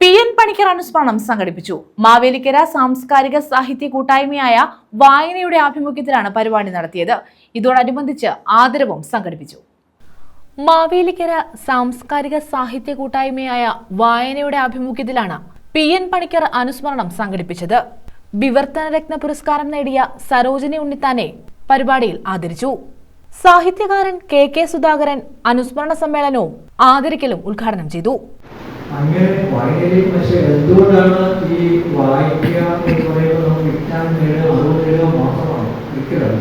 P N Panicker അനുസ്മരണം സംഘടിപ്പിച്ചു. മാവേലിക്കര സാംസ്കാരിക സാഹിത്യ കൂട്ടായ്മയായ വായനയുടെ ആഭിമുഖ്യത്തിലാണ് പരിപാടി നടത്തിയത്. ഇതോടനുബന്ധിച്ച് ആദരവും സംഘടിപ്പിച്ചു. മാവേലിക്കര സാംസ്കാരിക സാഹിത്യ കൂട്ടായ്മയായ വായനയുടെ ആഭിമുഖ്യത്തിലാണ് പി എൻ പണിക്കർ അനുസ്മരണം സംഘടിപ്പിച്ചത്. വിവർത്തന രത്ന പുരസ്കാരം നേടിയ സരോജിനി ഉണ്ണിത്താനെ പരിപാടിയിൽ ആദരിച്ചു. സാഹിത്യകാരൻ കെ കെ സുധാകരൻ അനുസ്മരണ സമ്മേളനവും ആദരിക്കലും ഉദ്ഘാടനം ചെയ്തു. അങ്ങനെ വായനയിൽ പക്ഷെ എന്തുകൊണ്ടാണ് ഈ വായിക്കുക എന്ന് പറയുമ്പോൾ നമുക്ക് വിജ്ഞാനം നേടുക അറിവ് നേടുക മാത്രമാണ്? ഒരിക്കലും.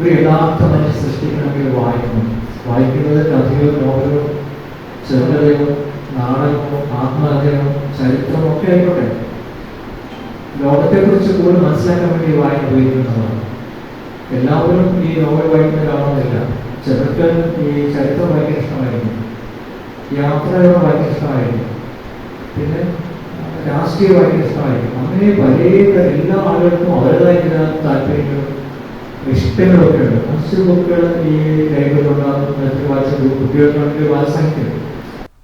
ഒരു യഥാർത്ഥ മനുഷ്യ സൃഷ്ടിക്കണമെങ്കിൽ വായിക്കണം വായിക്കുന്നത് കഥയോ നോവലോ ചെറുകഥയോ നാടകമോ ആത്മകഥയോ ചരിത്രമോ ഒക്കെ ആയിക്കോട്ടെ. ലോകത്തെക്കുറിച്ച് കൂടുതൽ മനസ്സിലാക്കാൻ വേണ്ടി വായന ഉപയോഗിക്കുന്നതാണ്. എല്ലാവരും ഈ നോവൽ വായിക്കുന്നവരാണെന്നില്ല ഭയങ്കര ഇഷ്ടമായിരിക്കും. പിന്നെ രാഷ്ട്രീയ ഇഷ്ടമായിരിക്കും. അങ്ങനെ പല എല്ലാ ആളുകൾക്കും അവരുടേതായിട്ടുള്ള താല്പര്യങ്ങളും ഇഷ്ടങ്ങളൊക്കെ ഉണ്ട്. മറ്റു ബുക്കുകൾ ഈ ലൈബ്രറി ഉണ്ടാകുന്ന വായിച്ച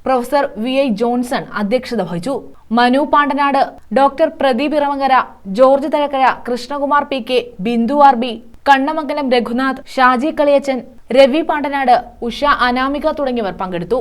പ്രൊഫസർ വി ഐ ജോൺസൺ അധ്യക്ഷത വഹിച്ചു. Manu Pandanad doctor Pradeep Iravankara George Thazhakkara Krishnakumar P K Bindu R B Kannamangalam Raghunath Shaji Kaliyachan Ravi Pandanad Usha Anamika തുടങ്ങിയവർ പങ്കെടുത്തു.